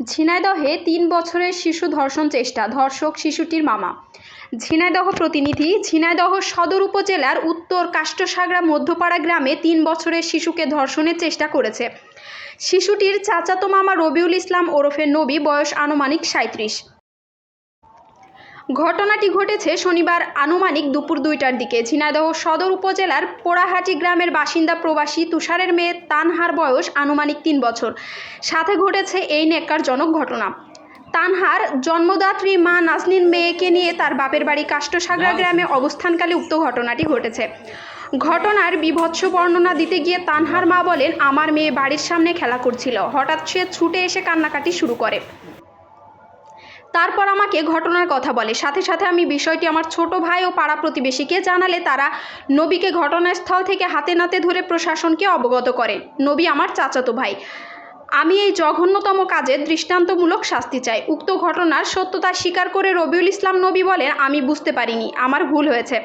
ঝিনাইদহে তিন বছরের শিশু ধর্ষণ চেষ্টা, ধর্ষক শিশুটির মামা। ঝিনাইদহ প্রতিনিধি, ঝিনাইদহ সদর উপজেলার উত্তর কাষ্টসাগরা মধ্যপাড়া গ্রামে তিন বছরের শিশুকে ধর্ষণের চেষ্টা করেছে। শিশুটির চাচাতো মামা রবিউল ইসলাম ওরফে নবী, বয়স আনুমানিক সাঁত্রিশ ঘটনাটি ঘটেছে শনিবার আনুমানিক দুপুর দুইটার দিকে। ঝিনাইদহ সদর উপজেলার পোড়াহাটি গ্রামের বাসিন্দা প্রবাসী তুষারের মেয়ে তানহার বয়স আনুমানিক তিন বছর। সাথে ঘটেছে এই নেককারজনক ঘটনা। তানহার জন্মদাত্রী মা নাজনীন মেয়েকে নিয়ে তার বাপের বাড়ি কাষ্টসাগরা গ্রামে অবস্থানকালে উক্ত ঘটনাটি ঘটেছে। ঘটনার বিভৎস বর্ণনা দিতে গিয়ে তানহার মা বলেন আমার মেয়ে বাড়ির সামনে খেলা করছিল। হঠাৎ সে ছুটে এসে কান্নাকাটি শুরু করে। তারপর আমাকে ঘটনার কথা বলে। সাথে সাথে আমি বিষয়টি আমার ছোট ভাই ও পাড়া প্রতিবেশীকে জানালে তারা নবীকে ঘটনাস্থল থেকে হাতে নাতে ধরে প্রশাসনকে অবগত করে। নবী আমার চাচাতো ভাই। আমি এই জঘন্যতম কাজের দৃষ্টান্তমূলক শাস্তি চাই। উক্ত ঘটনার সত্যতা স্বীকার করে রবিউল ইসলাম নবী বলেন আমি বুঝতে পারিনি আমার ভুল হয়েছে।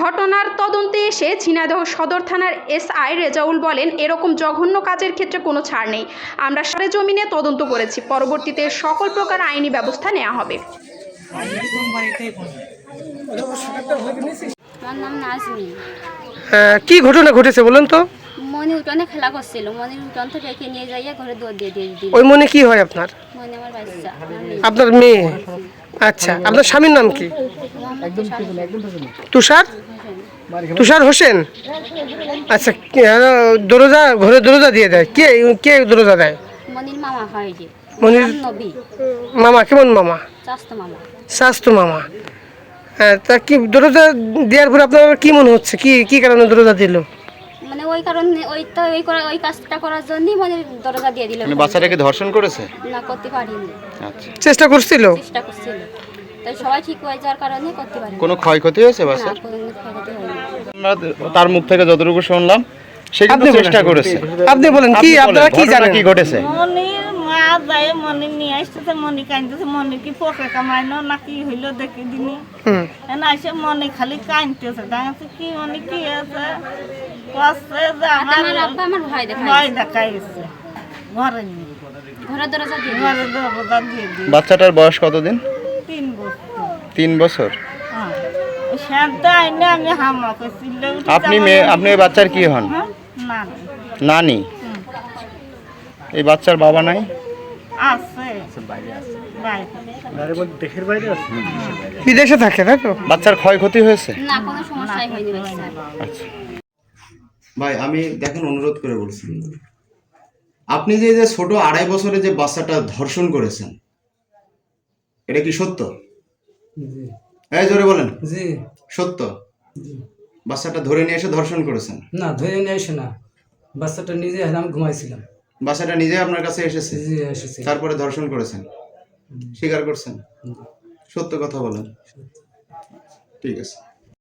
ঘটনার তদন্তে এসে ঝিনাইদহ সদর থানার এসআই রেজাউল বলেন এরকম জঘন্য কাজের ক্ষেত্রে কোনো ছাড় নেই। আমরা সারে জমিনে তদন্ত করেছি। পরবর্তীতে সকল প্রকার আইনি ব্যবস্থা নেওয়া হবে। কি ঘটনা ঘটেছে বলুন তো? মনি উঠোনে খেলা করছিল। মনির উঠোন থেকে একে নিয়ে যাইয়া ঘরে দৌড় দিয়ে দিয়ে দিল। ওই মনে কি হয় আপনার? মনি আমার বাচ্চা। আপনার মেয়ে? আচ্ছা আপনার স্বামীর নাম কি? তুষার? তুষার হোসেন? আচ্ছা দরজা ঘরে দরজা দিয়ে দেয়। কে কে দরজা দেয়? মনির মামা হয় যে। মনির মামা কেমন মামা? চাস্ত মামা। শাস্তু মামা। হ্যাঁ তা কি দরজা দেওয়ার পর আপনার কি মনে হচ্ছে? কি কি কারণে দরজা দিল? মানে ওই কারণে ওই তো ওই করা ওই কাজটা করার জন্যই মানে দরজা দিয়ে দিল। মানে বাচ্চাটাকে ধর্ষণ করেছে? না করতে পারিনি। আচ্ছা। চেষ্টা করছিল? চেষ্টা করছিল। তাই সবাই ঠিক হয়ে যাওয়ার কারণে করতে পারিনি। কোনো ক্ষয়ক্ষতি হয়েছে না বাচ্চার? কোনো ক্ষয়ক্ষতি হয়নি। আমরা তার মুখ থেকে যতটুকু শুনলাম সে কিন্তু চেষ্টা করেছে। আপনি বলেন কি আপনারা কি জানেন? কি ঘটেছে? মা যায় মনি নিয়ে আসতেছে মনি কাঁদতেছে মনি কি পোকে কামাইনো না কি হইল দেখি দিনি। হুম। না এসে মনি খালি কাঁদতেছে ডাঙাছে কি মনি কি আছে? কষ্ট যে আমার ভয় দেখাইছে। ঘরে নিয়ে ঘরের দরজা দিয়ে ঘরে দরজা দিয়ে দিই বাচ্চাটার বয়স কতদিন? তিন বছর। তিন বছর। হ্যাঁ। আপনি মেয়ে আপনি ওই বাচ্চার কি হন? হ্যাঁ? নানি। এই বাচ্চার বাবা নাই? আছে। বিদেশে থাকে তাই তো? বাচ্চার ক্ষয়ক্ষতি হয়েছে? না কোনো সমস্যাই হয়নি আচ্ছা। ভাই আমি দেখেন অনুরোধ করে বলছি আপনি যে যে ছোট আড়াই বছরে যে বাচ্চাটা ধর্ষণ করেছেন এটা কি সত্য? এই জোরে বলেন। জি। সত্য? বাচ্চাটা ধরে নিয়ে এসে ধর্ষণ করেছেন? না ধরে নিয়ে এসে না। বাচ্চাটা নিজে আমি ঘুমাইছিলাম। বাচ্চাটা নিজে আপনার কাছে এসেছে? তারপরে ধর্ষণ করেছেন? স্বীকার করছেন? সত্য কথা বলেন। ঠিক আছে।